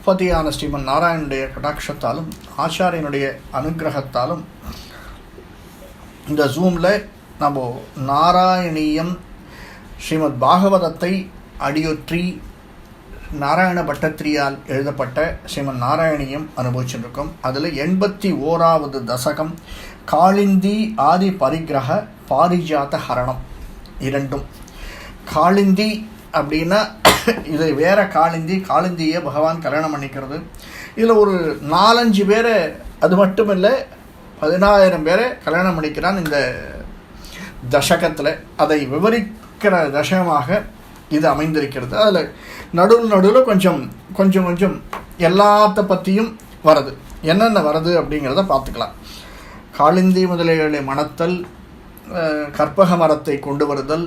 ஜெகத்பதியான ஸ்ரீமன் நாராயணனுடைய கடாட்சத்தாலும் ஆச்சாரியனுடைய அனுகிரகத்தாலும் இந்த ஜூமில் நம்ம நாராயணீயம் ஸ்ரீமத் பாகவதத்தை அடியொற்றி நாராயண பட்டத்திரியால் எழுதப்பட்ட ஸ்ரீமன் நாராயணியம் அனுபவிச்சுருக்கோம். அதில் எண்பத்தி ஓராவது தசகம் காளிந்தி ஆதி பரிகிரக பாரிஜாத ஹரணம். இரண்டும். காளிந்தி அப்படின்னா இது வேற காளிந்தி காளிந்தியை பகவான் கல்யாணம் பண்ணிக்கிறது. இதில் ஒரு நாலஞ்சு பேரை அது மட்டும் இல்லை பதினாயிரம் பேரை கல்யாணம் பண்ணிக்கிறான் இந்த தசகத்தில். அதை விவரிக்கிற தசகமாக இது அமைந்திருக்கிறது. அதில் நடுவில் நடுவில் கொஞ்சம் கொஞ்சம் கொஞ்சம் எல்லாத்த பற்றியும் வருது. என்னென்ன வருது அப்படிங்கிறத பார்த்துக்கலாம். காளிந்தி முதலிகளை மணத்தல் கற்பக மரத்தை கொண்டு வருதல்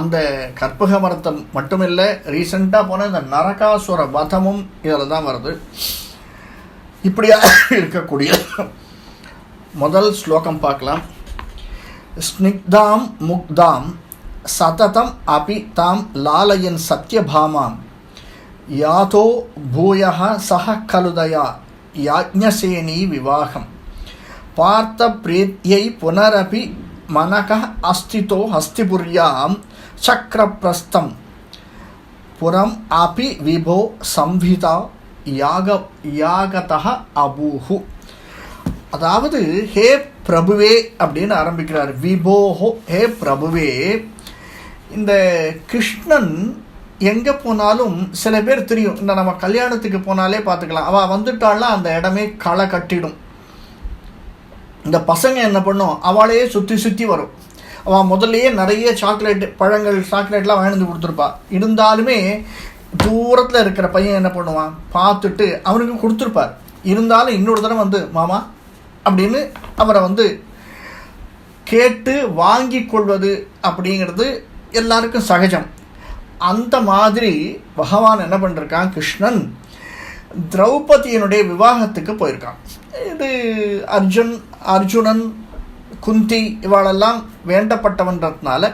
அந்த கற்பக மரத்தை மட்டுமில்லை ரீசெண்டாக போன இந்த நரகாசுர வதமும் இதில் தான் வருது. இப்படியாக இருக்கக்கூடிய முதல் ஸ்லோகம் பார்க்கலாம். ஸ்னிக்தாம் முக்தாம் சததம் அபி தாம் லாலயன் சத்யபாமாம். யாதோ பூயா சக கலுதயா யாஜ்ஞசேனி விவாகம். பார்த்த பிரீத்தியை புனரபி மனக அஸ்திதோ ஹஸ்திபுர்யாம் சக்கரப்பிரஸ்தம். புறம் அபி விபோ சம்ஹிதா யாக யாகதா அபூஹு. அதாவது ஹே பிரபுவே அப்படின்னு ஆரம்பிக்கிறார். விபோஹோ ஹே பிரபுவே. இந்த கிருஷ்ணன் எங்கே போனாலும் சில பேர் தெரியும். இந்த நம்ம கல்யாணத்துக்கு போனாலே பார்த்துக்கலாம். அவள் வந்துட்டாள்னா அந்த இடமே களை கட்டிடும். இந்த பசங்க என்ன பண்ணும்? அவளையே சுற்றி சுற்றி வரும். அவன் முதல்லயே நிறைய சாக்லேட் பழங்கள் சாக்லேட்லாம் வாங்கி வந்து கொடுத்துருப்பா. இருந்தாலுமே தூரத்தில் இருக்கிற பையன் என்ன பண்ணுவான்? பார்த்துட்டு அவனுக்கு கொடுத்துருப்பார். இருந்தாலும் இன்னொரு தடவை வந்து மாமா அப்படின்னு அவரை வந்து கேட்டு வாங்கி கொள்வது அப்படிங்கிறது எல்லாருக்கும் சகஜம். அந்த மாதிரி பகவான் என்ன பண்ணிருக்கான்? கிருஷ்ணன் திரௌபதியினுடைய விவாகத்துக்கு போயிருக்கான். இது அர்ஜுன் அர்ஜுனன் குந்தி இவாளெல்லாம் வேண்டப்பட்டவன்றதுனால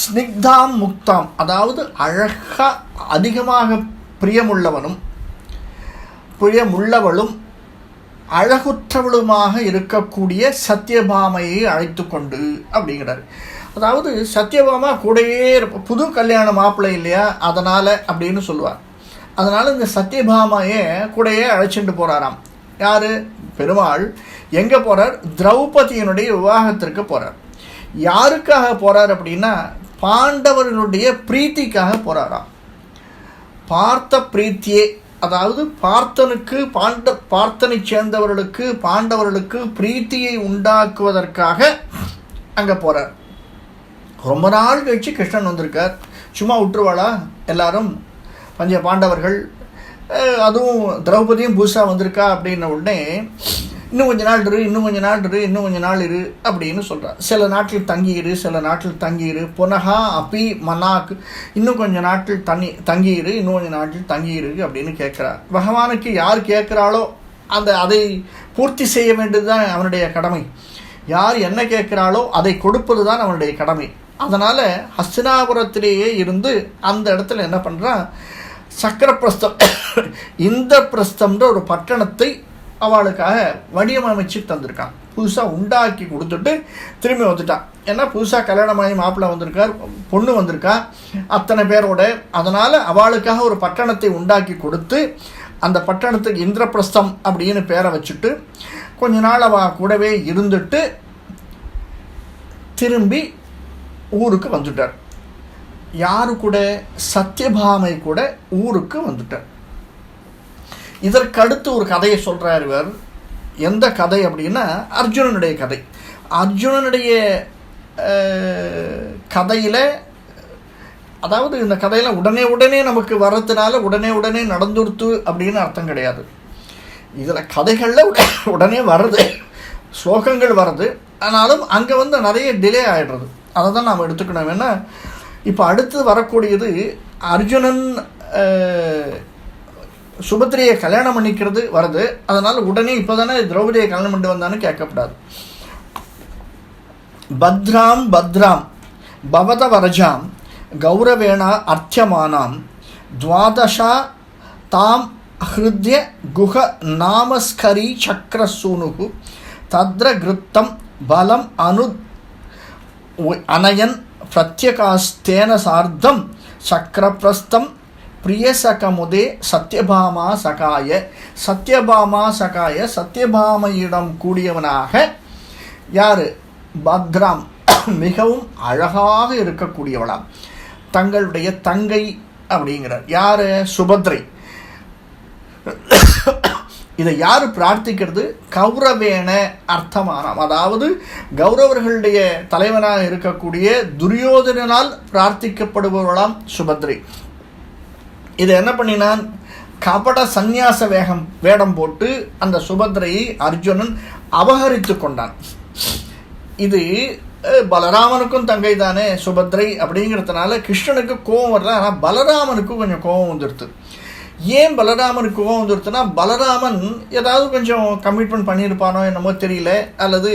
ஸ்னிக்தாம் முக்தாம் அதாவது அழகாக அதிகமாக பிரியமுள்ளவனும் பிரியமுள்ளவளும் அழகுற்றவளுமாக இருக்கக்கூடிய சத்யபாமையை அழைத்து கொண்டு அப்படிங்கிறார். அதாவது சத்யபாமா கூடயே இருப்ப புது கல்யாண மாப்பிள்ளை இல்லையா? அதனால் அப்படின்னு சொல்லுவார். அதனால் இந்த சத்யபாமையை கூடயே அழைச்சிட்டு போகிறாராம் யார்? பெருமாள். எங்கே போகிறார் திரௌபதியினுடைய விவாகத்திற்கு போகிறார் யாருக்காக போகிறார் அப்படின்னா பாண்டவர்களுடைய பிரீத்திக்காக போகிறாராம் பார்த்த பிரீத்தியே அதாவது பார்த்தனுக்கு பாண்ட பார்த்தனை சேர்ந்தவர்களுக்கு பாண்டவர்களுக்கு பிரீத்தியை உண்டாக்குவதற்காக அங்கே போகிறார் ரொம்ப நாள் கழிச்சு கிருஷ்ணன் வந்திருக்கார். சும்மா விட்டுருவாளா? எல்லாரும் பஞ்ச பாண்டவர்கள் அதுவும் திரௌபதியும் புதுசாக வந்திருக்கா அப்படின்ன உடனே இன்னும் கொஞ்ச நாள் இரு இன்னும் கொஞ்ச நாள் இரு இன்னும் கொஞ்ச நாள் இரு அப்படின்னு சொல்கிறார் சில நாட்டில் தங்கியிரு சில நாட்டில் தங்கியிரு புனகா அப்பி மனாக் இன்னும் கொஞ்ச நாட்டில் தண்ணி தங்கியிரு இன்னும் கொஞ்ச நாட்டில் தங்கியிரு அப்படின்னு கேட்குறார் பகவானுக்கு யார் கேட்குறாளோ அந்த அதை பூர்த்தி செய்ய வேண்டியது தான் அவனுடைய கடமை. யார் என்ன கேட்குறாளோ அதை கொடுப்பது தான் அவனுடைய கடமை. அதனால் ஹஸ்தினாபுரத்திலேயே இருந்து அந்த இடத்துல என்ன பண்ணுறான் சக்கரப்பிரஸ்தம். இந்த பிரஸ்தம்ன்ற ஒரு பட்டணத்தை அவளுக்காக வடிவமைச்சு தந்திருக்கான். புதுசாக உண்டாக்கி கொடுத்துட்டு திரும்பி வந்துட்டான். ஏன்னா புதுசாக கல்யாணமாகி மாப்பிள்ளை வந்திருக்கார் பொண்ணு வந்திருக்கா அத்தனை பேரோட. அதனால் அவளுக்காக ஒரு பட்டணத்தை உண்டாக்கி கொடுத்து அந்த பட்டணத்துக்கு இந்திரபிரஸ்தம் அப்படின்னு பேரை வச்சுட்டு கொஞ்ச நாள் அவ கூடவே இருந்துட்டு திரும்பி ஊருக்கு வந்துட்டார். யாரு கூட சத்யபாமை கூட ஊருக்கு வந்துட்டார். இதற்கடுத்து ஒரு கதையை சொல்கிறார் இவர். எந்த கதை அப்படின்னா அர்ஜுனனுடைய கதை. அர்ஜுனனுடைய கதையில் அதாவது இந்த கதையில் உடனே உடனே நமக்கு வர்றதுனால உடனே உடனே நடந்துடுத்து அப்படின்னு அர்த்தம் கிடையாது. இதில் கதைகளில் உடனே வர்றது ஸ்லோகங்கள் வர்றது ஆனாலும் அங்கே வந்து நிறைய டிலே ஆகிடுறது அதை தான் நாம் எடுத்துக்கணும். ஏன்னா இப்போ அடுத்து வரக்கூடியது அர்ஜுனன் சுபத்திரியை கல்யாணம் பண்ணிக்கிறது வருது. அதனால் உடனே இப்போ தானே திரௌபதியை கல்யாணம் பண்ணிட்டு வந்தான்னு கேட்கப்படாது. பத்ராம் பத்ராம் பவதவரஜாம் கௌரவேணா அர்த்தியமானாம் துவாதசா தாம் ஹிருத்ய குஹ நாமஸ்கரி சக்கரசூனுகு தத்ர கிருத்தம் பலம் அனு அனயன் பிரத்யகாஸ்தேன சார்த்தம் சக்கரப்பிரஸ்தம் பிரியசகமுதே சத்யபாமா சகாய சத்யபாமா சகாய சத்யபாமையிடம் கூடியவனாக யார்? பத்ராம். மிகவும் அழகாக இருக்கக்கூடியவளாம். தங்களுடைய தங்கை அப்படிங்கிறார். யார்? சுபத்ரை. இதை யார் பிரார்த்திக்கிறது? கௌரவேன அர்த்தமானம். அதாவது கௌரவர்களுடைய தலைவனாக இருக்கக்கூடிய துரியோதனால் பிரார்த்திக்கப்படுபவர்களாம் சுபத்ரை. இதை என்ன பண்ணினான்? கபட சந்நியாச வேகம் வேடம் போட்டு அந்த சுபத்ரையை அர்ஜுனன் அபகரித்து கொண்டான். இது பலராமனுக்கும் தங்கை தானே சுபத்ரை அப்படிங்கிறதுனால கிருஷ்ணனுக்கு கோபம் வரல. ஆனால் பலராமனுக்கும் கொஞ்சம் கோபம் வந்துடுது. ஏன் பலராமனுக்கு கோபம் வந்துடுதுன்னா பலராமன் ஏதாவது கொஞ்சம் கமிட்மெண்ட் பண்ணியிருப்பானோ என்னமோ தெரியல. அல்லது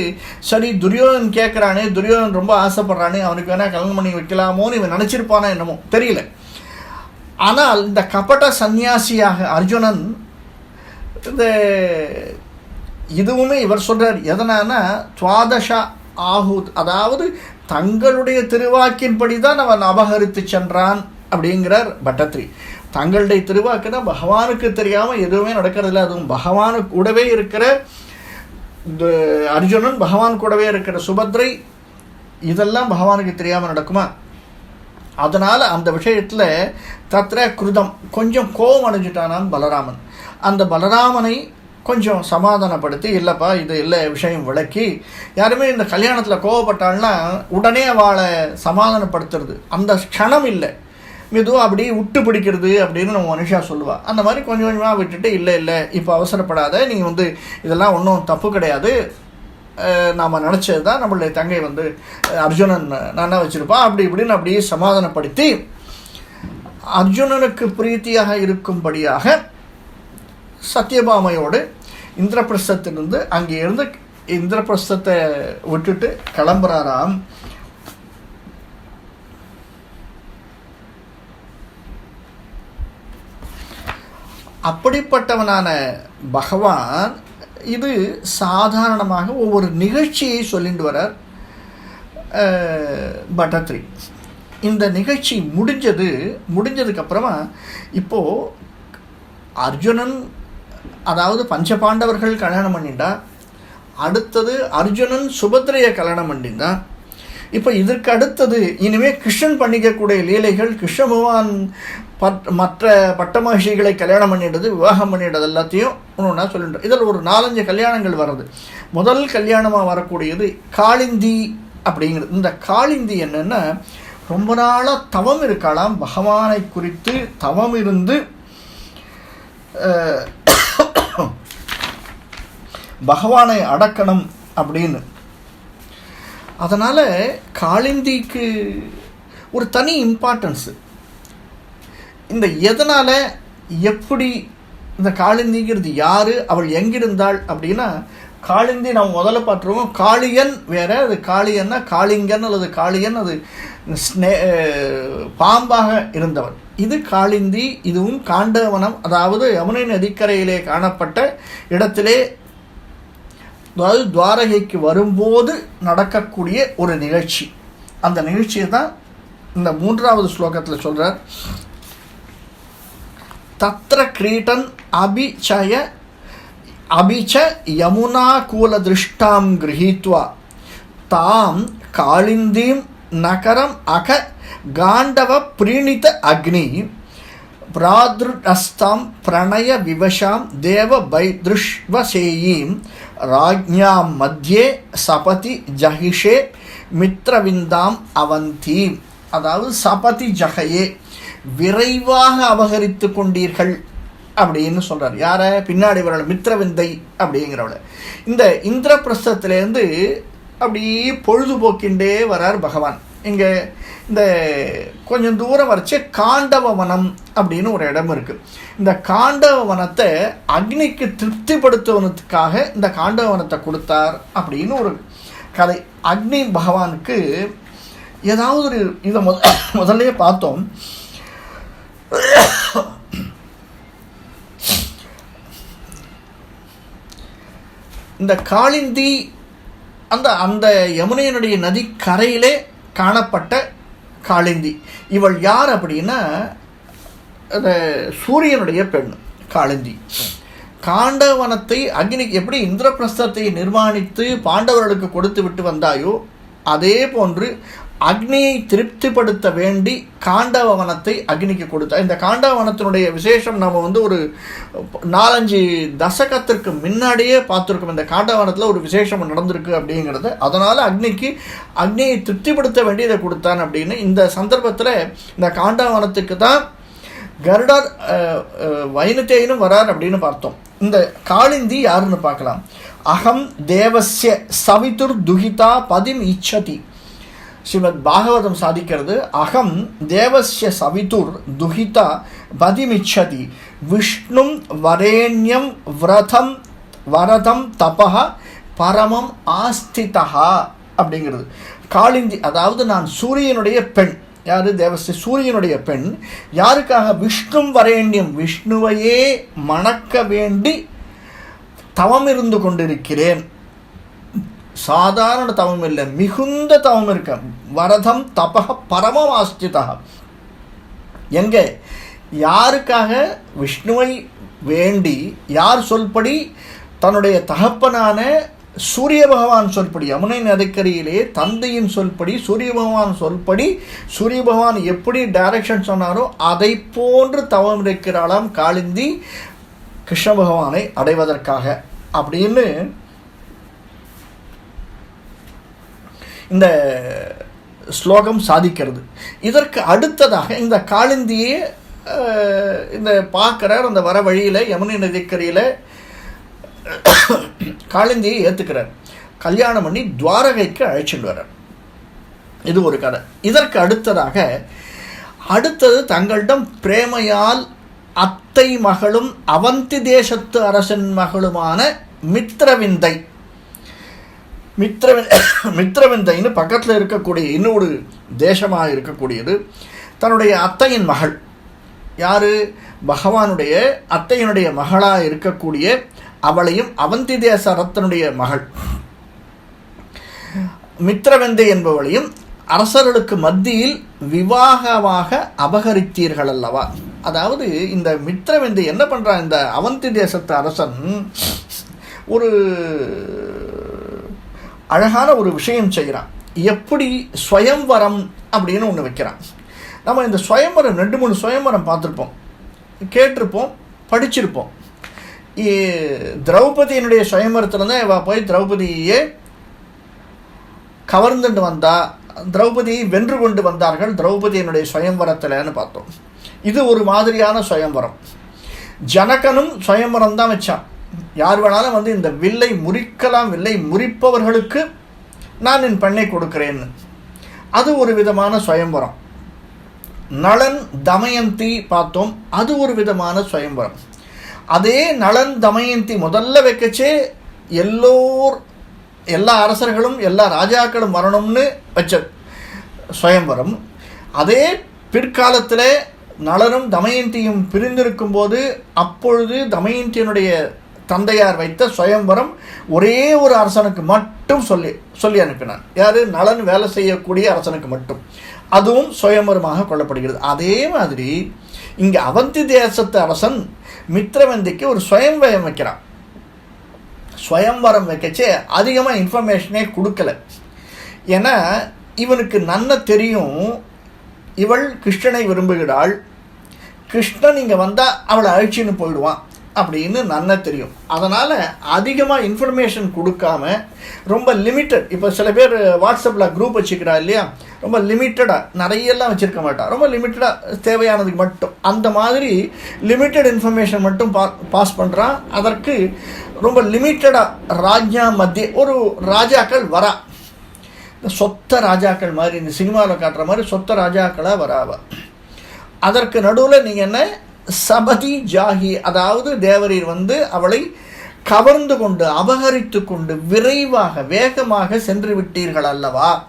சரி துரியோதன் கேட்குறானே துரியோதன் ரொம்ப ஆசைப்படுறானே அவனுக்கு வேணால் கல்யாணம் பண்ணி வைக்கலாமோன்னு இவன் நினச்சிருப்பானோ என்னமோ தெரியல. ஆனால் இந்த கபட சந்நியாசியாக அர்ஜுனன் இந்த இதுவுமே இவர் சொல்கிறார் எதனானா துவாதசா ஆஹூத் அதாவது தங்களுடைய திருவாக்கின்படி தான் அவன் அபகரித்து சென்றான் அப்படிங்கிறார் பட்டத்ரி. தங்களுடைய திருவாக்குனா பகவானுக்கு தெரியாமல் எதுவுமே நடக்கிறதில்ல. அதுவும் பகவானுக்கு கூடவே இருக்கிற இந்த அர்ஜுனன் பகவான் கூடவே இருக்கிற சுபத்ரை இதெல்லாம் பகவானுக்கு தெரியாமல் நடக்குமா? அதனால் அந்த விஷயத்தில் தத்திர குருதம் கொஞ்சம் கோபம் அடைஞ்சிட்டானான் பலராமன். அந்த பலராமனை கொஞ்சம் சமாதானப்படுத்தி இல்லைப்பா இது இல்லை விஷயம் விளக்கி யாருமே இந்த கல்யாணத்தில் கோவப்பட்டாள்னா உடனே அவளை சமாதானப்படுத்துறது. அந்த க்ஷணம் இல்லை. மெதுவாக அப்படியே விட்டு பிடிக்கிறது அப்படின்னு நம்ம மனுஷா சொல்லுவாள் அந்த மாதிரி கொஞ்சம் கொஞ்சமாக விட்டுட்டு இல்லை இல்லை இப்போ அவசரப்படாத நீங்கள் வந்து இதெல்லாம் ஒன்றும் தப்பு கிடையாது. நாம் நினச்சது தான் நம்மளுடைய தங்கை வந்து அர்ஜுனன் நானா வச்சுருப்பா. அப்படி இப்படின்னு அப்படியே சமாதானப்படுத்தி அர்ஜுனனுக்கு பிரீத்தியாக இருக்கும்படியாக சத்யபாமையோடு இந்திரபிரஸ்தத்திலிருந்து அங்கே இருந்து இந்திரபிரஸ்தத்தை விட்டுட்டு கிளம்புறாராம். அப்படிப்பட்டவனான பகவான் இது சாதாரணமாக ஒவ்வொரு நிகழ்ச்சியை சொல்லிட்டு வரார் பட்டத்ரி. இந்த நிகழ்ச்சி முடிஞ்சது முடிஞ்சதுக்கப்புறமா இப்போது அர்ஜுனன் அதாவது பஞ்சபாண்டவர்கள் கல்யாணம் பண்ணிட்டா அடுத்தது அர்ஜுனன் சுபத்ரையை கல்யாணம் பண்ணிட்டான் இப்போ இதற்கு அடுத்தது இனிமே கிருஷ்ணன் பண்ணிக்கக்கூடிய லீலைகள் கிருஷ்ண பகவான் பட் மற்ற பட்ட மகிழ்ச்சிகளை கல்யாணம் பண்ணிடுறது விவாகம் பண்ணிடுறது எல்லாத்தையும் ஒன்று ஒன்றா சொல்லிட்டு இதில் ஒரு நாலஞ்சு கல்யாணங்கள் வருது முதல் கல்யாணமாக வரக்கூடியது காளிந்தி அப்படிங்கிறது. இந்த காளிந்தி என்னென்னா ரொம்ப நாளாக தவம் இருக்கலாம் பகவானை குறித்து தவம் இருந்து பகவானை அடக்கணும் அப்படின்னு அதனால் காளிந்திக்கு ஒரு தனி இம்பார்ட்டன்ஸு இந்த எதனால் எப்படி இந்த காளிந்திங்கிறது யார் அவள் எங்கிருந்தாள் அப்படின்னா காளிந்தி நம்ம முதல்ல பார்த்துருவோம். காளியன் வேற அது காளியன்னா காளிங்கன் அல்லது காளியன் அது ஸ்னே பாம்பாக இருந்தவன். இது காளிந்தி இதுவும் காண்டவனம் அதாவது யமுனை நதிக்கரையிலே காணப்பட்ட இடத்திலே அதாவது துவாரகைக்கு வரும்போது நடக்கக்கூடிய ஒரு நிகழ்ச்சி. அந்த நிகழ்ச்சியை தான் இந்த மூன்றாவது ஸ்லோகத்தில் சொல்கிறார் தத்ர கிரீட்டன் அபிச்சய அபிச்ச யமுனா கூலதிருஷ்டாம் கிரகித்வா. தாம் காளிந்தீம் நகரம் அக காண்டவ பிரீணித அக்னி. பிராதஸ்தாம் பிரணய விவசாம் தேவ பைத்ருஷ்வசேயீம் ராஜ்ஞாம் மத்தியே சபதி ஜஹிஷே மித்ரவிந்தாம் அவந்தீம். அதாவது சபதி ஜகையே விரைவாக அபகரித்து கொண்டீர்கள் அப்படின்னு சொல்கிறார் யாரை? பின்னாடி வரல மித்ரவிந்தை அப்படிங்கிறவள. இந்த இந்திரபிரஸ்தத்திலேருந்து அப்படி பொழுதுபோக்கின்றே வரார் பகவான். இங்கே இந்த கொஞ்சம் தூரம் வரைச்சு காண்டவ வனம் அப்படின்னு ஒரு இடம் இருக்குது இந்த காண்டவ வனத்தை அக்னிக்கு திருப்திப்படுத்துவதற்காக இந்த காண்டவ வனத்தை கொடுத்தார் அப்படின்னு ஒரு கதை. அக்னி பகவானுக்கு ஏதாவது ஒரு இதை முத முதல்லையே பார்த்தோம். இந்த காளிந்தி அந்த அந்த யமுனையினுடைய நதி கரையிலே காணப்பட்ட காளிந்தி. இவள் யார் அப்படின்னா அந்த சூரியனுடைய பெண் காளிந்தி. காண்டவனத்தை அக்னி எப்படி இந்திரபிரஸ்தத்தை நிர்மாணித்து பாண்டவர்களுக்கு கொடுத்து விட்டு வந்தாயோ அதே போன்று அக்னியை திருப்திப்படுத்த வேண்டி காண்டவனத்தை அக்னிக்கு கொடுத்தா. இந்த காண்டவனத்தினுடைய விசேஷம் நம்ம வந்து ஒரு நாலஞ்சு தசகத்திற்கு முன்னாடியே பார்த்துருக்கோம். இந்த காண்டவனத்தில் ஒரு விசேஷம் நடந்திருக்கு அப்படிங்கிறது. அதனால் அக்னிக்கு அக்னியை திருப்திப்படுத்த வேண்டி இதை கொடுத்தான் அப்படின்னு இந்த சந்தர்ப்பத்தில் இந்த காண்டவனத்துக்கு தான் கருடர் வைனத்தேயினும் வரார் அப்படின்னு பார்த்தோம். இந்த காளிந்தி யாருன்னு பார்க்கலாம். அகம் தேவஸ்ய சவிதுர் துகிதா பதிம் இச்சதி. ஸ்ரீமத் பாகவதம் சாதிக்கிறது. அகம் தேவஸ்ய சவிதுர் துஹிதா பதிமிச்சதி. விஷ்ணும் வரேண்யம் விரதம் வரதம் தபா பரமம் ஆஸ்திதா அப்படிங்கிறது. காளிந்தி அதாவது நான் சூரியனுடைய பெண். யாரு? தேவஸ்ரீ சூரியனுடைய பெண். யாருக்காக? விஷ்ணும் வரேண்யம். விஷ்ணுவையே மணக்க வேண்டி தவம் இருந்து கொண்டிருக்கிறேன். சாதாரண தவம் இல்லை மிகுந்த தவம் இருக்க. வரதம் தபக ஆஸ்திதா எங்கே? யாருக்காக? விஷ்ணுவை வேண்டி யார் சொல்படி? தன்னுடைய தகப்பனான சூரிய பகவான் சொல்படி யமுனை நதிக்கரையிலே தந்தையின் சொல்படி சூரிய பகவான் சொல்படி சூரிய பகவான் எப்படி டைரக்ஷன் சொன்னாரோ அதை போன்று தவம் இருக்கிறாளாம் காளிந்தி கிருஷ்ண பகவானை அடைவதற்காக. அப்படின்னு இந்த ஸ்லோகம் சாதிக்கிறது. இதற்கு அடுத்ததாக இந்த காளிந்தியை இந்த பார்க்குறார் அந்த வர வழியில் யமுனை நதிக்கரையில் காளிந்தியை ஏற்றுக்கிறார் கல்யாணம் பண்ணி துவாரகைக்கு அழைச்சிட்டு வர்றார். இது ஒரு கதை. இதற்கு அடுத்ததாக அடுத்தது தங்களிடம் பிரேமையால் அத்தை மகளும் அவந்தி தேசத்து அரசன் மகளுமான மித்ரவிந்தை மித்ரவி மித்ரவிந்தைன்னு பக்கத்தில் இருக்கக்கூடிய இன்னொரு தேசமாக இருக்கக்கூடியது தன்னுடைய அத்தையின் மகள். யார்? பகவானுடைய அத்தையினுடைய மகளாக இருக்கக்கூடிய அவளையும் அவந்தி தேச அரத்தனுடைய மகள். மித்ரவெந்தை என்பவளையும் அரசர்களுக்கு மத்தியில் விவாகமாக அபகரித்தீர்கள் அல்லவா? அதாவது இந்த மித்ரவெந்தை என்ன பண்ணுறான் இந்த அவந்தி தேசத்து அரசன் ஒரு அழகான ஒரு விஷயம் செய்கிறான். எப்படி ஸ்வயம்வரம் அப்படின்னு ஒன்று வைக்கிறான். நம்ம இந்த சுயம்பரம் ரெண்டு மூணு சுயம்பரம் பார்த்துருப்போம். கேட்டிருப்போம் படிச்சிருப்போம். திரௌபதியினுடைய சுயம்பரத்தில் தான் இவ போய் திரௌபதியே கவர்ந்துட்டு வந்தா திரௌபதியை வென்று கொண்டு வந்தார்கள் திரௌபதியினுடைய சுயம்பரத்தில்னு பார்த்தோம். இது ஒரு மாதிரியான சுயம்பரம் ஜனகனும் சுயம்பரம் தான் வச்சான். யார் வேணாலும் வந்து இந்த வில்லை முறிக்கலாம் வில்லை முறிப்பவர்களுக்கு நான் என் பெண்ணை கொடுக்கிறேன்னு அது ஒரு விதமான சுயம்பரம். நளன் தமயந்தி பார்த்தோம் அது ஒரு விதமான சுயம்பரம். அதே நளன் தமயந்தி முதல்ல வைக்கச்சே எல்லோர் எல்லா அரசர்களும் எல்லா ராஜாக்களும் வரணும்னு வச்ச சுயம்பரம். அதே பிற்காலத்தில் நளனும் தமயந்தியும் பிரிந்திருக்கும் போது அப்பொழுது தமயந்தியனுடைய தந்தையார் வைத்த சுயம்பரம் ஒரே ஒரு அரசனுக்கு மட்டும் சொல்லி சொல்லி அனுப்பினான் யார்? நலன் வேலை செய்யக்கூடிய அரசனுக்கு மட்டும். அதுவும் சுயம்பரமாக கொள்ளப்படுகிறது. அதே மாதிரி இங்கே அவந்தி தேசத்து அரசன் மித்ரவந்திக்கு ஒரு சுயம்பயம் வைக்கிறான். சுயம்பரம் வைக்கச்சே அதிகமாக இன்ஃபர்மேஷனே கொடுக்கல. ஏன்னா இவனுக்கு நன்ன தெரியும் இவள் கிருஷ்ணனை விரும்புகிறாள். கிருஷ்ணன் இங்கே வந்தால் அவளை அழிச்சின்னு போயிடுவான். அப்படின்னு நன்ன தெரியும். அதனால் அதிகமாக இன்ஃபர்மேஷன் கொடுக்காம ரொம்ப லிமிட்டட் இப்போ சில பேர் வாட்ஸ்அப்பில் குரூப் வச்சுக்கிறா இல்லையா? ரொம்ப லிமிட்டடாக நிறையெல்லாம் வச்சுருக்க மாட்டா. ரொம்ப லிமிட்டடாக தேவையானதுக்கு மட்டும். அந்த மாதிரி லிமிட்டட் இன்ஃபர்மேஷன் மட்டும் பா பாஸ் பண்ணுறான் அதற்கு ரொம்ப லிமிட்டடாக ராஜா மத்திய ஒரு ராஜாக்கள் வரா. இந்த சொத்த ராஜாக்கள் மாதிரி இந்த சினிமாவில் காட்டுற மாதிரி சொத்த ராஜாக்களாக வராவ அதற்கு நடுவில் நீங்கள் என்ன? சபதி ஜாகி அதாவது தேவரீர் வந்து அவளை கவர்ந்து கொண்டு அபகரித்து கொண்டு விரைவாக வேகமாக சென்று விட்டீர்கள் அல்லவா?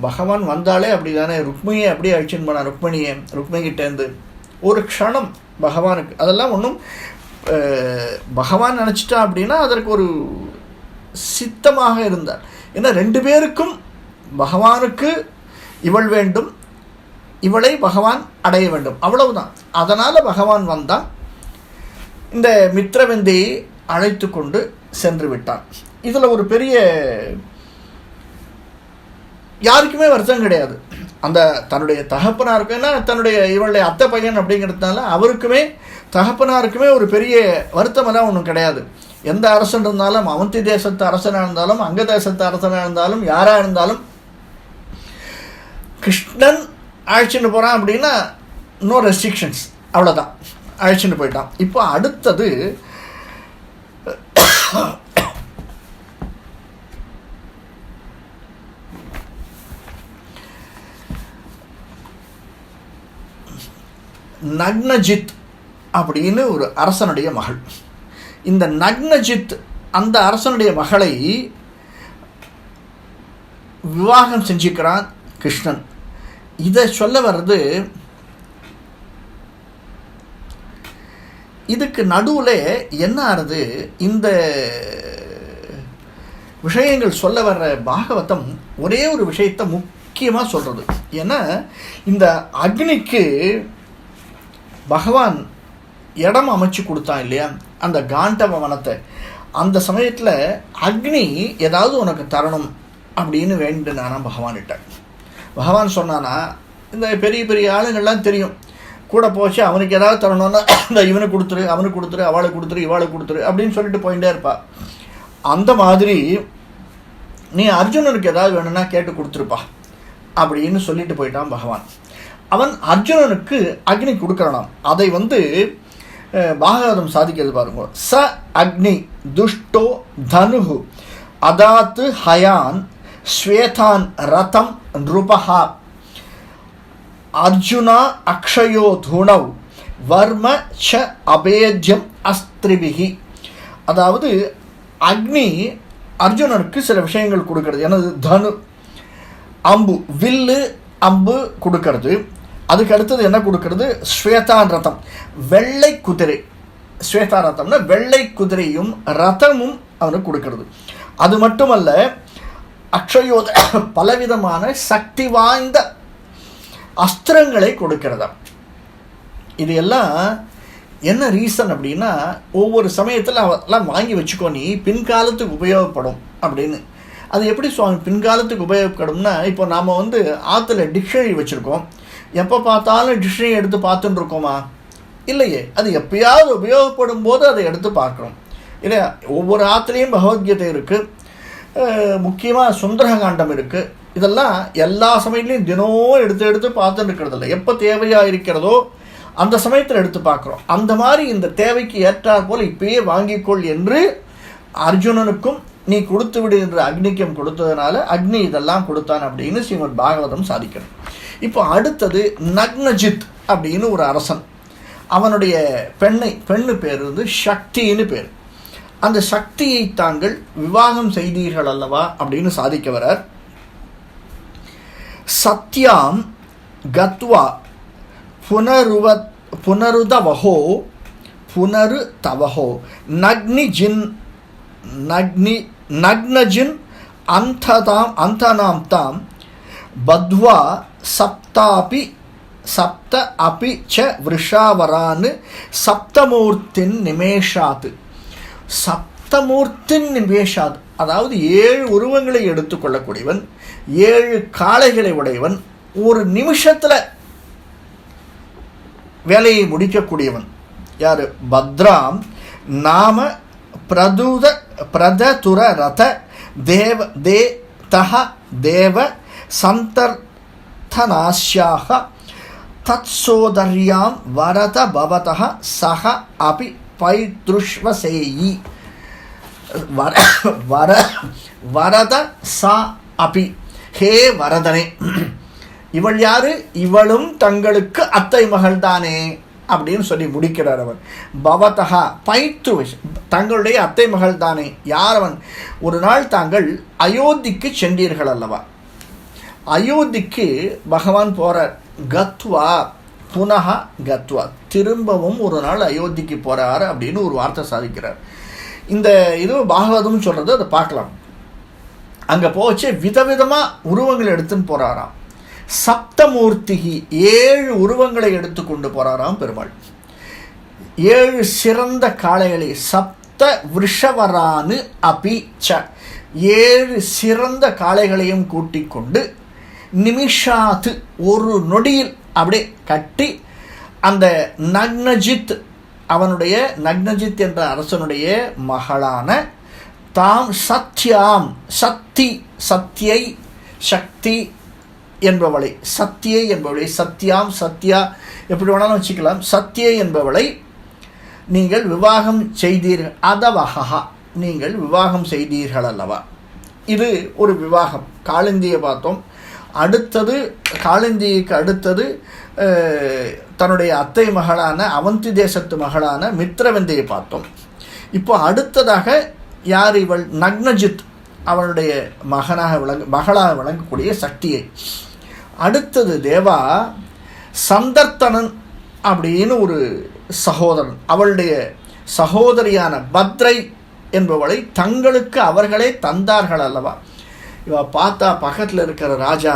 பகவான் வந்தாலே அப்படி தானே ருக்மியை அப்படியே அழிச்சுன்னு போனான் ருக்மிணியை ருக்மிகிட்டேருந்து ஒரு க்ஷணம் பகவானுக்கு அதெல்லாம் ஒன்றும் பகவான் நினச்சிட்டா அப்படின்னா அதற்கு ஒரு சித்தமாக இருந்தார். ஏன்னா ரெண்டு பேருக்கும் பகவானுக்கு இவள் வேண்டும் இவளை பகவான் அடைய வேண்டும். அவ்வளவுதான். அதனால் பகவான் வந்தான். இந்த மித்ரவிந்தியை அழைத்து கொண்டு சென்று விட்டான். இதில் ஒரு பெரிய யாருக்குமே வருத்தம் கிடையாது. அந்த தன்னுடைய தகப்பனாருக்குன்னா தன்னுடைய இவளுடைய அத்தை பையன் அப்படிங்கிறதுனால அவருக்குமே தகப்பனாருக்குமே ஒரு பெரிய வருத்தமெல்லாம் ஒன்றும் கிடையாது. எந்த அரசன் இருந்தாலும் அவந்தி தேசத்து அரசனாக இருந்தாலும் அங்க தேசத்து அரசனாக இருந்தாலும் யாராக இருந்தாலும் கிருஷ்ணன் அழைச்சிட்டு போகிறான் அப்படின்னா நோ ரெஸ்ட்ரிக்ஷன்ஸ் அவ்வளோதான் அழைச்சிட்டு போயிட்டான். இப்போ அடுத்தது நக்னஜித் அப்படின்னு ஒரு அரசனுடைய மகள். இந்த நக்னஜித் அந்த அரசனுடைய மகளை விவாகம் செஞ்சுக்கிறான் கிருஷ்ணன். இதை சொல்ல வர்றது இதுக்கு நடுவில் என்ன ஆறுது? இந்த விஷயங்கள் சொல்ல வர்ற பாகவதம் ஒரே ஒரு விஷயத்தை முக்கியமாக சொல்கிறது ஏன்னா இந்த அக்னிக்கு பகவான் இடம் அமைச்சு கொடுத்தான் இல்லையா? அந்த காண்டவ வனத்தை அந்த சமயத்தில் அக்னி ஏதாவது உனக்கு தரணும் அப்படின்னு வேண்டுனானா பகவான்கிட்ட. பகவான் சொன்னானா இந்த பெரிய பெரிய ஆளுங்கள்லாம் தெரியும். கூட போச்சு அவனுக்கு ஏதாவது தரணும்னா இந்த இவனுக்கு கொடுத்துரு அவனுக்கு கொடுத்துரு அவளுக்கு கொடுத்துரு இவாளுக்கு கொடுத்துரு அப்படின்னு சொல்லிட்டு போயிட்டே இருப்பா. அந்த மாதிரி நீ அர்ஜுனனுக்கு ஏதாவது வேணும்னா கேட்டு கொடுத்துருப்பா. அப்படின்னு சொல்லிட்டு போயிட்டான் பகவான். அவன் அர்ஜுனனுக்கு அக்னி கொடுக்கறானாம். அதை வந்து பாகவதம் சாதிக்கிறது பாருங்க. ச அக்னி துஷ்டோ தனுகு அதாத்து ஹயான் ஸ்வேதான் ரதம் நிருபஹா அர்ஜுனா அக்ஷயோ துணவ் வர்ம ச அபேத்யம் அஸ்திரிபிகி அதாவது அக்னி அர்ஜுனனுக்கு சில விஷயங்கள் கொடுக்கறது. எனது தனு. அம்பு. வில்லு அம்பு கொடுக்கறது. அதுக்கு அடுத்தது என்ன கொடுக்கறது? ஸ்வேதான் ரதம் வெள்ளை குதிரை. ஸ்வேதா ரதம்னா வெள்ளை குதிரையும் ரதமும் அவனுக்கு கொடுக்கறது. அது மட்டுமல்ல அக்ஷயோத பலவிதமான சக்தி வாய்ந்த அஸ்திரங்களை கொடுக்கிறதா. இது எல்லாம் என்ன ரீசன் அப்படின்னா ஒவ்வொரு சமயத்தில் அவெல்லாம் வாங்கி வச்சுக்கோ நீ பின்காலத்துக்கு உபயோகப்படும் அப்படின்னு. அது எப்படி சுவாமி பின்காலத்துக்கு உபயோகப்படும்னா இப்போ நாம் வந்து ஆற்றுல டிக்ஷனரி வச்சுருக்கோம். எப்போ பார்த்தாலும் டிக்ஷனரி எடுத்து பார்த்துட்டு இருக்கோமா? இல்லையே. அது எப்பயாவது உபயோகப்படும் போது அதை எடுத்து பார்க்குறோம். இல்லையா? ஒவ்வொரு ஆற்றுலேயும் பகவத்கீதை இருக்குது முக்கியமாக சுந்தரகாண்டம் இருக்குது இதெல்லாம் எல்லா சமயத்துலையும் தினமும் எடுத்து எடுத்து பார்த்துட்டு இருக்கிறது இல்லை. எப்போ தேவையாக இருக்கிறதோ அந்த சமயத்தில் எடுத்து பார்க்குறோம். அந்த மாதிரி இந்த தேவைக்கு ஏற்றாற் போல் இப்பயே வாங்கிக்கொள் என்று அர்ஜுனனுக்கும் நீ கொடுத்து விடு என்று அக்னிக்கம் கொடுத்ததுனால அக்னி இதெல்லாம் கொடுத்தான் அப்படின்னு ஸ்ரீமத் பாகவதம் சாதிக்கணும். இப்போ அடுத்தது நக்னஜித் அப்படின்னு ஒரு அரசன். அவனுடைய பெண்ணை பெண்ணு பேர் வந்து சக்தின்னு பேர். அந்த சக்தியை தாங்கள் விவாகம் செய்தீர்கள் அல்லவா அப்படின்னு சாதிக்க வரார். சத்யாம் கத்வா புனருவ புனருதவஹோ புனரு தவஹோ. நக்னி ஜின் நக்னி நக்னஜின் அந்ததாம் அந்தனாம் தாம் பத்வா சப்தாபி சப்த அபி ச விஷாவரான்னு சப்தமூர்த்தின் நிமேஷாத்து சப்தமூர்த்தின் வேஷாத் அதாவது ஏழு உருவங்களை எடுத்துக்கொள்ளக்கூடியவன் ஏழு காளைகளை உடையவன் ஒரு நிமிஷத்தில் வேலையை முடிக்கக்கூடியவன். யார்? பத்ராம். நாம பிரதுத பிரததுர ரத தேவ தே தஹ தேவ சந்தர்த்தனாஸ்யாக தத்சோதர்யாம் வரத பவதः சக அபி பைத்ருஷ்வசேயி. வர வர வரத சா அபி. ஹே வரதனே இவள் யாரு? இவளும் தங்களுக்கு அத்தை மகள் தானே அப்படின்னு சொல்லி முடிக்கிறார் அவர் பவதகா பைத்து தங்களுடைய அத்தை மகள் தானே யார் அவன் ஒரு நாள் தாங்கள் அயோத்திக்கு சென்றீர்கள் அல்லவா? அயோத்திக்கு பகவான் போகிறார் கத்வா புனகா கத்வா. திரும்பவும் ஒரு நாள் அயோத்திக்கு போகிறார் அப்படின்னு ஒரு வார்த்தை சாதிக்கிறார். இந்த இது பாகவதம்னு சொல்கிறது அதை பார்க்கலாம். அங்கே போச்சு விதவிதமாக உருவங்கள் எடுத்துன்னு போகிறாராம் சப்தமூர்த்திகி ஏழு உருவங்களை எடுத்து கொண்டு போகிறாராம் பெருமாள். ஏழு சிறந்த காளைகளை சப்த விஷவரானு அபி ச. ஏழு சிறந்த காளைகளையும் கூட்டிக் கொண்டு நிமிஷாத்து ஒரு நொடியில் அப்படியே கட்டி அந்த நக்னஜித் அவனுடைய நக்னஜித் என்ற அரசனுடைய மகளான தாம் சத்யாம் சக்தி சத்தியை சக்தி என்பவளை சத்தியை என்பவளை சத்யாம் சத்யா எப்படி வேணாலும் வச்சுக்கலாம். சத்தியை என்பவளை நீங்கள் விவாகம் செய்தீர்கள் அதவகா நீங்கள் விவாகம் செய்தீர்கள் அல்லவா இது ஒரு விவாகம். காளிந்தியை பார்த்தோம். அடுத்தது காளிந்திக்கு அடுத்தது தன்னுடைய அத்தை மகளான அவந்தி தேசத்து மகளான மித்ரவந்தியை பார்த்தோம். இப்போ அடுத்ததாக யார் இவள்? நக்னஜித் அவளுடைய மகனாக விளங்க மகளாக விளங்கக்கூடிய சக்தியை. அடுத்தது தேவா சந்தர்த்தனன் அப்படின்னு ஒரு சகோதரன் அவளுடைய சகோதரியான பத்ரை என்பவளை தங்களுக்கு அவர்களே தந்தார்கள் அல்லவா? இவ பார்த்தா பக்கத்தில் இருக்கிற ராஜா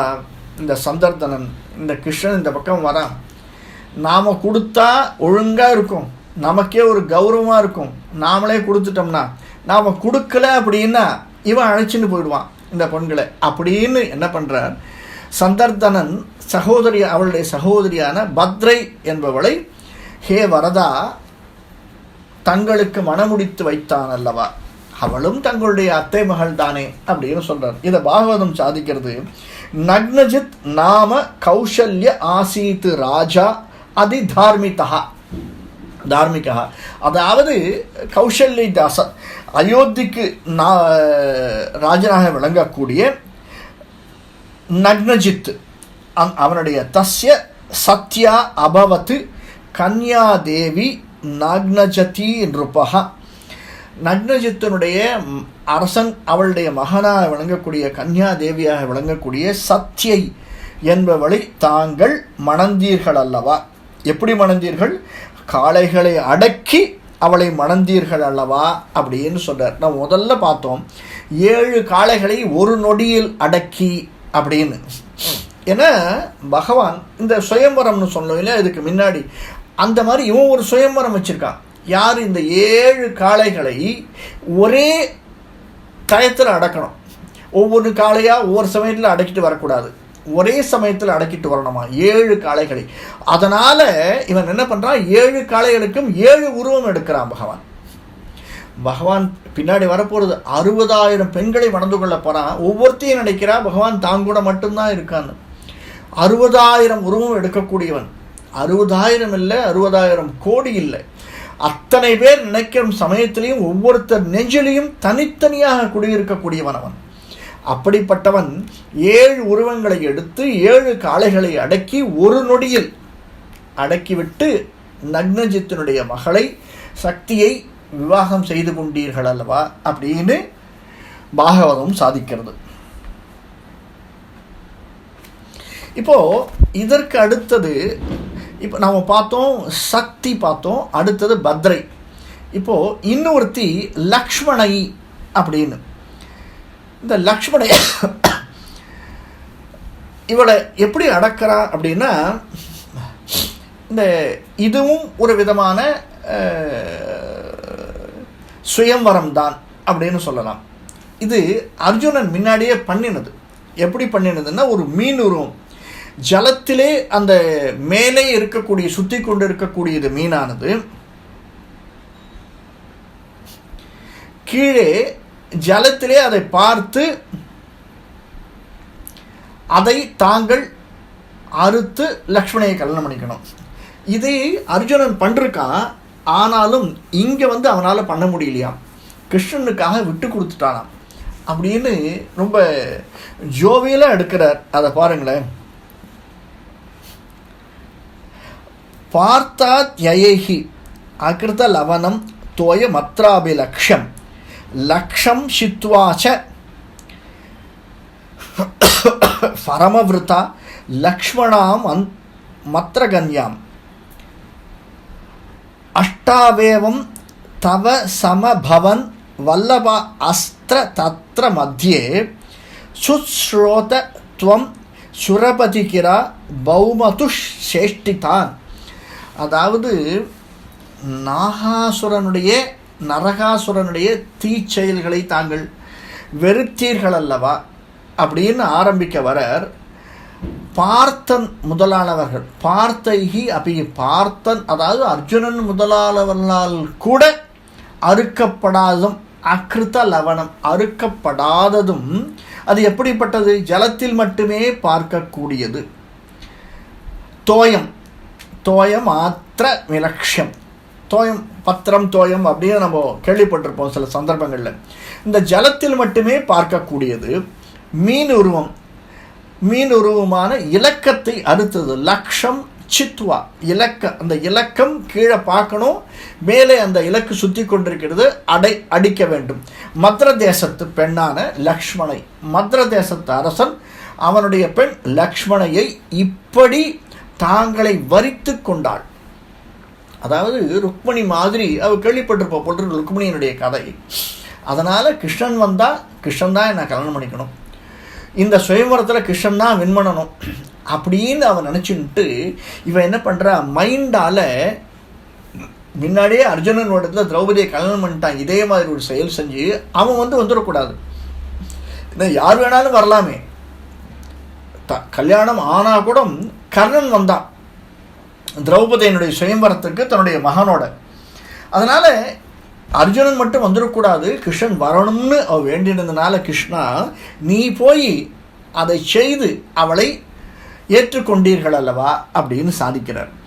இந்த சந்தர்த்தனன் இந்த கிருஷ்ணன் இந்த பக்கம் வரான் நாம் கொடுத்தா ஒழுங்காக இருக்கும். நமக்கே ஒரு கௌரவமாக இருக்கும். நாமளே கொடுத்துட்டோம்னா நாம் கொடுக்கல அப்படின்னா இவன் அழைச்சின்னு போயிடுவான் இந்த பெண்களை. அப்படின்னு என்ன பண்ணுறார் சந்தர்தனன் சகோதரி அவளுடைய சகோதரியான பத்ரை என்பவளை ஹே வரதா தங்களுக்கு மனமுடித்து வைத்தான் அல்லவா? அவளும் தங்களுடைய அத்தை மகள் தானே அப்படின்னு சொல்கிறார் இதை பாகவதம் சாதிக்கிறது. நக்னஜித் நாம கௌசல்ய ஆசீத்து ராஜா அதி தார்மிகா தார்மிகா அதாவது கௌசல்ய தாசன் அயோத்திக்கு ராஜனாக விளங்கக்கூடிய நக்னஜித். அந் அவனுடைய தஸ்ய சத்யா அபவத் கன்யாதேவி நக்னஜதி நிருபகா நக்னஜித்தனுடைய அரசன் அவளுடைய மகனாக விளங்கக்கூடிய கன்யா தேவியாக விளங்கக்கூடிய சத்யை என்பவளை தாங்கள் மணந்தீர்கள் அல்லவா? எப்படி மணந்தீர்கள்? காளைகளை அடக்கி அவளை மணந்தீர்கள் அல்லவா? அப்படின்னு சொல்றார். நான் முதல்ல பார்த்தோம். ஏழு காளைகளை ஒரு நொடியில் அடக்கி அப்படின்னு. ஏன்னா பகவான் இந்த சுயம்பரம்னு சொன்னோம் இல்லையா? இதுக்கு முன்னாடி. அந்த மாதிரி இவன் ஒரு சுயம்பரம் வச்சுருக்கான். யார் இந்த ஏழு காளைகளை ஒரே டயத்தில் அடக்கணும். ஒவ்வொரு காளையாக ஒவ்வொரு சமயத்தில் அடக்கிட்டு வரக்கூடாது. ஒரே சமயத்தில் அடக்கிட்டு வரணுமா? ஏழு காளைகளை. அதனால் இவன் என்ன பண்ணுறான் ஏழு காளைகளுக்கும் ஏழு உருவம் எடுக்கிறான் பகவான். பகவான் பின்னாடி வரப்போகிறது அறுபதாயிரம் பெண்களை மணந்து கொள்ள போகிறான் ஒவ்வொருத்தையும் நினைக்கிறா பகவான் தான் கூட மட்டும்தான் இருக்கான்னு. அறுபதாயிரம் உருவம் எடுக்கக்கூடியவன். அறுபதாயிரம் இல்லை அறுபதாயிரம் கோடி இல்லை. அத்தனை பேர் நினைக்கும் சமயத்திலையும் ஒவ்வொருத்தர் நெஞ்சிலையும் தனித்தனியாக குடியிருக்கக்கூடியவன் அவன். அப்படிப்பட்டவன் ஏழு உருவங்களை எடுத்து ஏழு காளைகளை அடக்கி ஒரு நொடியில் அடக்கிவிட்டு நக்னஜித்தினுடைய மகளை சக்தியை விவாகம் செய்து கொண்டீர்கள் அல்லவா அப்படின்னு பாகவதம் சாதிக்கிறது. இப்போ இதற்கு அடுத்தது இப்போ நம்ம பார்த்தோம் சக்தி பார்த்தோம் அடுத்தது பத்ரை. இப்போ இன்னொருத்தி லக்ஷ்மணை அப்படின்னு. இந்த லக்ஷ்மணை இவளை எப்படி அடக்கிறா அப்படின்னா இந்த இதுவும் ஒரு விதமான சுயம்வரம் தான் அப்படின்னு சொல்லலாம். இது அர்ஜுனன் முன்னாடியே பண்ணினது. எப்படி பண்ணினதுன்னா ஒரு மீன் உருவம். ஜலத்திலே அந்த மேலே இருக்கக்கூடிய சுற்றி கொண்டு இருக்கக்கூடியது மீனானது. கீழே ஜலத்திலே அதை பார்த்து அதை தாங்கள் அறுத்து லக்ஷ்மணையை கல்யாணம் பண்ணிக்கணும். இதை அர்ஜுனன் பண்ணிருக்கான் ஆனாலும் இங்கே வந்து அவனால் பண்ண முடியலையாம். கிருஷ்ணனுக்காக விட்டு கொடுத்துட்டானாம். அப்படின்னு ரொம்ப ஜோவியலாக எடுக்கிறார். அதை பாருங்களேன். பார்த்தாத் யயேஹி அகிருத லவனம் தோய மத்ராபிலக்ஷம் லக்ஷம் சித்வாச்ச பரமவிருத்தா லக்ஷ்மணாம் அந் மத்ரகன்யாம் அஷ்டாவேவம் தவ சமபவன் வல்லப அஸ்திர தத்ர மத்தியே சுஸ்ரோத துவம் சுரபதிகிரா பௌமதுஷ் சேஷ்டிதான் அதாவது நாகாசுரனுடைய நரகாசுரனுடைய தீச்செயல்களை தாங்கள் வெறுத்தீர்கள் அல்லவா? அப்படின்னு ஆரம்பிக்க வரர் பார்த்தன் முதலானவர்கள். பார்த்தைகி அப்படி பார்த்தன் அதாவது அர்ஜுனன் முதலானவர்களால் கூட அறுக்கப்படாதும் அக்ருத லவணம் அறுக்கப்படாததும் அது எப்படிப்பட்டது? ஜலத்தில் மட்டுமே பார்க்கக்கூடியது. தோயம் தோயம் ஆத்திர விலட்சியம் தோயம் பத்திரம் தோயம் அப்படின்னு நம்ம கேள்விப்பட்டிருப்போம் சில சந்தர்ப்பங்களில். இந்த ஜலத்தில் மட்டுமே பார்க்கக்கூடியது மீன் உருவம். மீன் உருவமான இலக்கத்தை அறுத்தது லக்ஷம் சித்வா. இலக்க அந்த இலக்கம் கீழே பார்க்கணும். மேலே அந்த இலக்கு சுற்றி கொண்டிருக்கிறது அடை அடிக்க வேண்டும். மத்ர தேசத்து பெண்ணான லக்ஷ்மணை. மத்ர தேசத்து அரசன் அவனுடைய பெண் லக்ஷ்மணையை இப்படி தாங்களை வரித்து கொண்டாள். அதாவது ருக்மணி மாதிரி அவள் கேள்விப்பட்டிருப்ப போட்டு ருக்மணியினுடைய கதை. அதனால் கிருஷ்ணன் வந்தால் கிருஷ்ணன் தான் என்னை கல்யாணம் பண்ணிக்கணும். இந்த சுயம்பரத்தில் கிருஷ்ணன் தான் வின் பண்ணணும். அப்படின்னு அவன் நினச்சின்ட்டு இவன் என்ன பண்ணுறா மைண்டால் முன்னாடியே அர்ஜுனன் இடத்துல திரௌபதியை கல்யாணம் பண்ணிட்டான். இதே மாதிரி ஒரு செயல் செஞ்சு அவன் வந்து வந்துடக்கூடாது. இன்னும் யார் வேணாலும் வரலாமே. த கல்யாணம் ஆனால் கூட கர்ணன் வந்தான் திரௌபதியினுடைய சுயம்பரத்துக்கு தன்னுடைய மகனோட. அதனால் அர்ஜுனன் மட்டும் வந்துடக்கூடாது கிருஷ்ணன் வரணும்னு அவ வேண்டினதுனால கிருஷ்ணா நீ போய் அதை செய்து அவளை ஏற்றுக்கொண்டீர்கள் அல்லவா? அப்படின்னு சாதிக்கிறார்.